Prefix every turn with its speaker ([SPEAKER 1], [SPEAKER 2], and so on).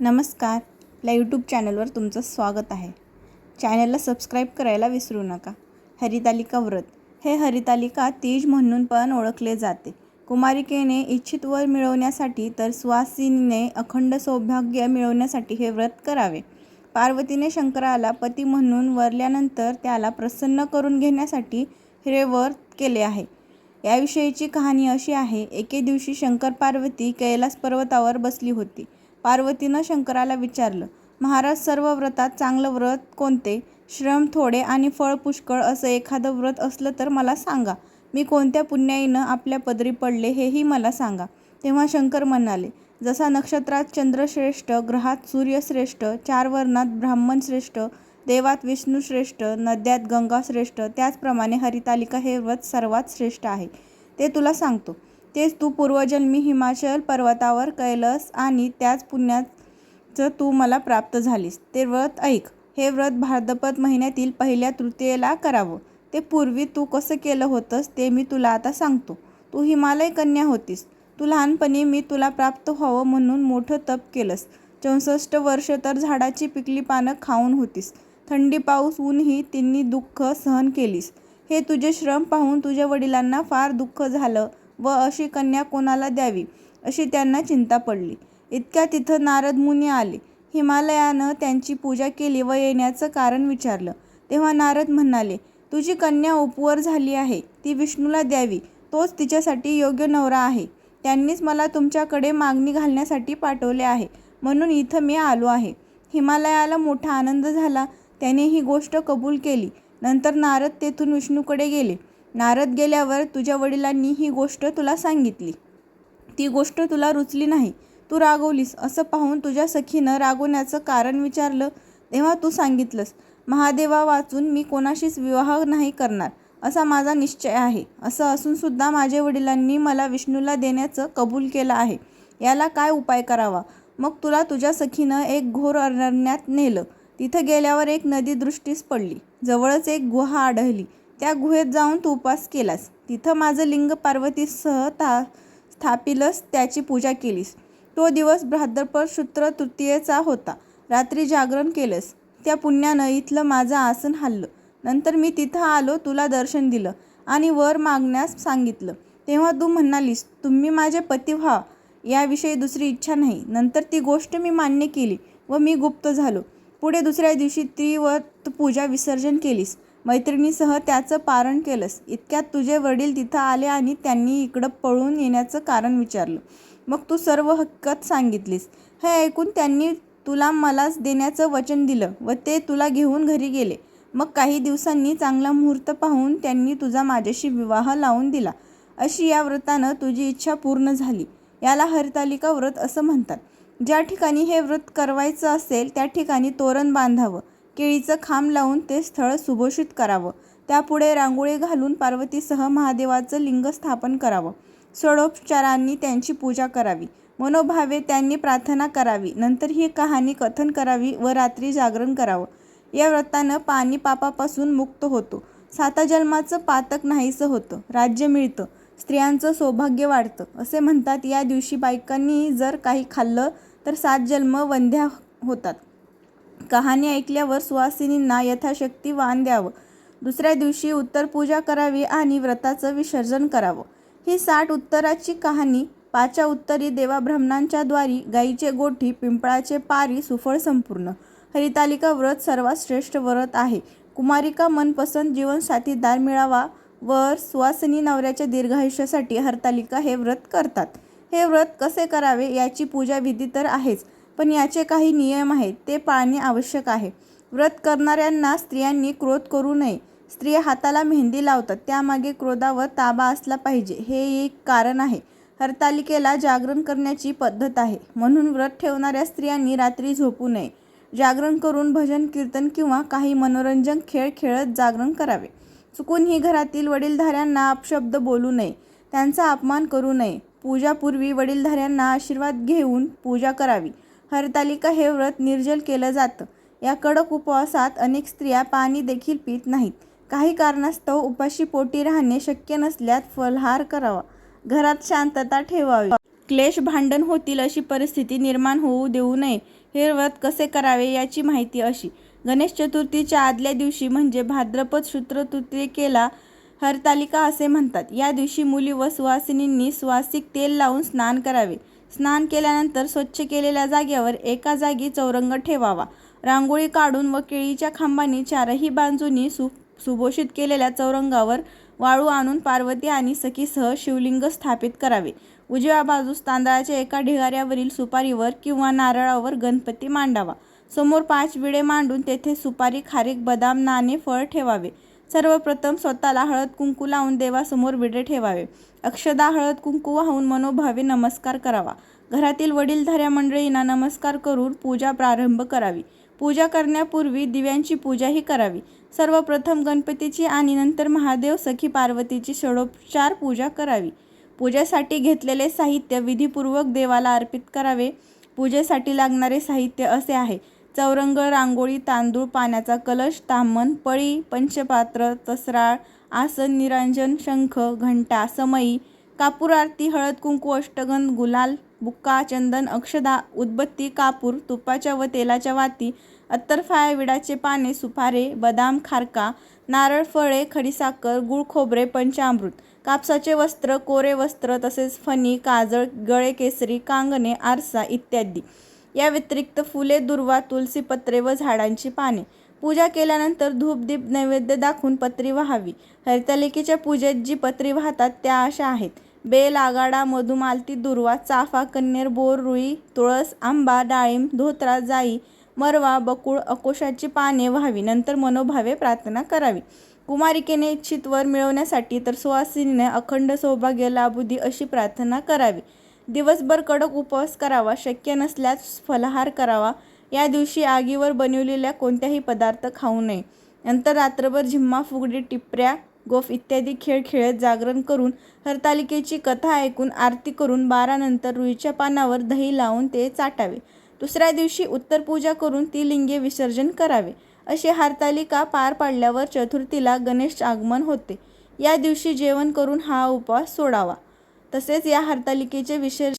[SPEAKER 1] नमस्कार. आपल्या यूट्यूब चॅनलवर तुमचं स्वागत आहे. चॅनलला सबस्क्राईब करायला विसरू नका. हरितालिका व्रत. हे हरितालिका तीज म्हणून पण ओळखले जाते. कुमारिकेने इच्छित वर मिळवण्यासाठी तर सुवासिनीने अखंड सौभाग्य मिळवण्यासाठी हे व्रत करावे. पार्वतीने शंकराला पती म्हणून वरल्यानंतर त्याला प्रसन्न करून घेण्यासाठी हे व्रत केले आहे. याविषयीची कहाणी अशी आहे एके दिवशी शंकर पार्वती कैलास पर्वतावर बसली होती. पार्वतीनं शंकराला विचारलं महाराज सर्व व्रतात चांगलं व्रत कोणते? श्रम थोडे आणि फळ पुष्कळ असं एखादं व्रत असलं तर मला सांगा. मी कोणत्या पुण्याईनं आपल्या पदरी पडले हेही मला सांगा. तेव्हा शंकर म्हणाले जसा नक्षत्रात चंद्रश्रेष्ठ ग्रहात सूर्यश्रेष्ठ चार वर्णात ब्राह्मण श्रेष्ठ देवात विष्णू श्रेष्ठ नद्यात गंगा श्रेष्ठ त्याचप्रमाणे हरितालिका हे व्रत सर्वात श्रेष्ठ आहे. ते तुला सांगतो. तेच तू पूर्वजन्मी हिमाचल पर्वतावर कैलस आणि त्याच पुण्याचं तू मला प्राप्त झालीस. ते व्रत ऐक. हे व्रत भाद्रपद महिन्यातील पहिल्या तृतीयेला करावं. ते पूर्वी तू कसं केलं होतंस ते मी तुला आता सांगतो. तू हिमालय कन्या होतीस. तू लहानपणी मी तुला प्राप्त व्हावं म्हणून मोठं तप केलंस. चौसष्ट वर्ष तर झाडाची पिकली पानं खाऊन होतीस. थंडी पाऊस ऊनही तिन्ही दुःख सहन केलीस. हे तुझे श्रम पाहून तुझ्या वडिलांना फार दुःख झालं. व अशी कन्या कोणाला द्यावी? अशी त्यांना चिंता पडली. इतक्या तिथं नारद मुनी आले. हिमालयानं त्यांची पूजा केली व येण्याचं कारण विचारलं. तेव्हा नारद म्हणाले तुझी कन्या उपवर झाली आहे. ती विष्णूला द्यावी. तोच तिच्यासाठी योग्य नवरा आहे. त्यांनीच मला तुमच्याकडे मागणी घालण्यासाठी पाठवले आहे. म्हणून इथं मी आलो आहे. हिमालयाला मोठा आनंद झाला. त्याने ही गोष्ट कबूल केली. नंतर नारद तेथून विष्णूकडे गेले. नारद गेल्यावर तुझ्या वडिलांनी ही गोष्ट तुला सांगितली. ती गोष्ट तुला रुचली नाही. तू रागवलीस असं पाहून तुझ्या सखीनं रागवण्याचं कारण विचारलं तेव्हा तू सांगितलंस महादेवा वाचून मी कोणाशीच विवाह नाही करणार असा माझा निश्चय आहे. असं असूनसुद्धा माझ्या वडिलांनी मला विष्णूला देण्याचं कबूल केलं आहे. याला काय उपाय करावा? मग तुला तुझ्या सखीनं एक घोर अरण्यात नेलं. तिथं गेल्यावर एक नदी दृष्टीस पडली. जवळच एक गुहा आढळली. त्या गुहेत जाऊन तू उपास केलास. तिथं माझं लिंग पार्वतीसह ता स्थापिलस त्याची पूजा केलीस. तो दिवस भाद्रपद शुत्र तृतीयेचा होता. रात्री जागरण केलंस. त्या पुण्यानं इथलं माझं आसन हल्लं नंतर मी तिथं आलो तुला दर्शन दिलं आणि वर मागण्यास सांगितलं. तेव्हा तू म्हणालीस तुम्ही माझे पती व्हा याविषयी दुसरी इच्छा नाही. नंतर ती गोष्ट मी मान्य केली व मी गुप्त झालो. पुढे दुसऱ्या दिवशी ती व पूजा विसर्जन केलीस. मैत्रिणीसह त्याचं पारण केलंस. इतक्यात तुझे वडील तिथं आले आणि त्यांनी इकडं पळून येण्याचं कारण विचारलं. मग तू सर्व हक्कत सांगितलीस. हे ऐकून त्यांनी तुला मलाच देण्याचं वचन दिलं व ते तुला घेऊन घरी गेले. मग काही दिवसांनी चांगला मुहूर्त पाहून त्यांनी तुझा माझ्याशी विवाह लावून दिला. अशी या व्रतानं तुझी इच्छा पूर्ण झाली. याला हरितालिका व्रत असं म्हणतात. ज्या ठिकाणी हे व्रत करवायचं असेल त्या ठिकाणी तोरण बांधावं. केळीचं खांब लावून ते स्थळ सुभोषित करावं. त्यापुढे रांगोळी घालून पार्वतीसह महादेवाचं लिंग स्थापन करावं. सडोपचारांनी त्यांची पूजा करावी. मनोभावे त्यांनी प्रार्थना करावी. नंतर ही कहाणी कथन करावी व रात्री जागरण करावं. या व्रतानं पाणी पापापासून मुक्त होतो. साता जन्माचं पातक नाहीसं होतं. राज्य मिळतं. स्त्रियांचं सौभाग्य वाढतं. असे म्हणतात या दिवशी बायकांनी जर काही खाल्लं तर सात जन्म वंध्या होतात. कहाणी ऐकल्यावर सुवासिनींना यथाशक्ती वाण द्यावं. दुसऱ्या दिवशी उत्तर पूजा करावी आणि व्रताचं विसर्जन करावं. ही साठ उत्तराची कहाणी पाच्या उत्तरी देवा ब्राह्मणांच्या द्वारी गाईचे गोठी पिंपळाचे पारी सुफळ संपूर्ण. हरितालिका व्रत सर्वात श्रेष्ठ व्रत आहे. कुमारिका मनपसंत जीवनसाथीदार मिळावा वर सुवासिनी नवऱ्याच्या दीर्घायुष्यासाठी हरतालिका हे व्रत करतात. हे व्रत कसे करावे याची पूजा विधी तर आहेच. पण याचे काही नियम आहेत. ते पाळणे आवश्यक आहे. व्रत करणाऱ्यांना स्त्रियांनी क्रोध करू नये. स्त्रिया हाताला मेहंदी लावतात. त्यामागे क्रोधावर ताबा असला पाहिजे. हे एक कारण आहे. हरतालिकेला जागरण करण्याची पद्धत आहे. म्हणून व्रत ठेवणाऱ्या स्त्रियांनी रात्री झोपू नये. जागरण करून भजन कीर्तन किंवा काही मनोरंजन खेळ खेळत जागरण करावे. चुकूनही घरातील वडीलधाऱ्यांना अपशब्द बोलू नये. त्यांचा अपमान करू नये. पूजापूर्वी वडीलधाऱ्यांना आशीर्वाद घेऊन पूजा करावी. हरतालिका हे व्रत निर्जल केलं जातं. या कडक उपवासात अनेक स्त्रिया पाणी देखील पित नाहीत. काही कारणास्तव उपाशी पोटी राहणे शक्य नसल्यास फलहार करावा. घरात शांतता ठेवावी. क्लेश भांडण होतील अशी परिस्थिती निर्माण होऊ देऊ नये. हे व्रत कसे करावे याची माहिती अशी. गणेश चतुर्थीच्या आदल्या दिवशी म्हणजे भाद्रपद शुक्ल तृतीयेला हरतालिका असे म्हणतात. या दिवशी मुली व सुवासिनींनी सुवासिक तेल लावून स्नान करावे. स्नान केल्यानंतर स्वच्छ केलेल्या जागेवर एका जागी चौरंग ठेवावा. रांगोळी काढून व केळीच्या खांबांनी चारही बाजूंनी सु सुभोषित केलेल्या चौरंगावर वाळू आणून पार्वती आणि सखीसह शिवलिंग स्थापित करावे. उजव्या बाजूस तांदळाच्या एका ढिगाऱ्यावरील सुपारीवर किंवा नारळावर गणपती मांडावा. समोर पाच विडे मांडून तेथे सुपारी खारीक बदाम नाणे फळ ठेवावे. सर्वप्रथम स्वतःला हळद कुंकू लावून देवासमोर विडे ठेवावे. अक्षदा हळद कुंकू वाहून मनोभावे नमस्कार करावा. घरातील वडीलधाऱ्या मंडळींना नमस्कार करून पूजा प्रारंभ करावी. पूजा करण्यापूर्वी दिव्यांची पूजाही करावी. सर्वप्रथम गणपतीची आणि नंतर महादेव सखी पार्वतीची षडोपचार पूजा करावी. पूजेसाठी घेतलेले साहित्य विधीपूर्वक देवाला अर्पित करावे. पूजेसाठी लागणारे साहित्य असे आहे. चौरंग रांगोळी तांदूळ पाण्याचा कलश ताम्हण पळी पंचपात्र तसराळ आसन निरांजन शंख घंटा समई कापूर आरती हळद कुंकू अष्टगंध गुलाल बुक्का चंदन अक्षदा उदबत्ती कापूर तुपाच्या व तेलाच्या वाती अत्तरफाया विडाचे पाने सुपारे बदाम खारका नारळ फळे खडीसाखर गुळ खोबरे पंचामृत कापसाचे वस्त्र कोरे वस्त्र तसेच फणी काजळ गळे केसरी कांगणे आरसा इत्यादी. या व्यतिरिक्त फुले दुर्वा तुलसीपत्रे व झाडांची पाने. पूजा केल्यानंतर धूपदीप नैवेद्य दाखवून पत्री वाहावी. हरितालिकेच्या पूजेत जी पत्री वाहतात त्या अशा आहेत. बेल आगाडा मधुमालती दुर्वा चाफा कन्नेर बोर रुई तुळस आंबा डाळिंब धोत्रा जाई मरवा बकुळ अकोशाची पाने व्हावी. नंतर मनोभावे प्रार्थना करावी. कुमारिकेने इच्छित वर मिळवण्यासाठी तर सुवासिनीने अखंड सौभाग्य लाभुदी अशी प्रार्थना करावी. दिवसभर कडक उपवास करावा शक्य नसल्यास फलाहार करावा. या दिवशी आगीवर बनवलेल्या कोणत्याही पदार्थ खाऊ नये. नंतर रात्रभर झिम्मा फुगडी टिपऱ्या गोफ इत्यादी खेळ खेळत जागरण करून हरतालिकेची कथा ऐकून आरती करून बारानंतर रुईच्या पानावर दही लावून ते चाटावे. दुसऱ्या दिवशी उत्तर पूजा करून ती लिंगे विसर्जन करावे. अशी हरतालिका पार पाडल्यावर चतुर्थीला गणेश आगमन होते. या दिवशी जेवण करून हा उपवास सोडावा. तसेच या हरतालिकेचे विशेष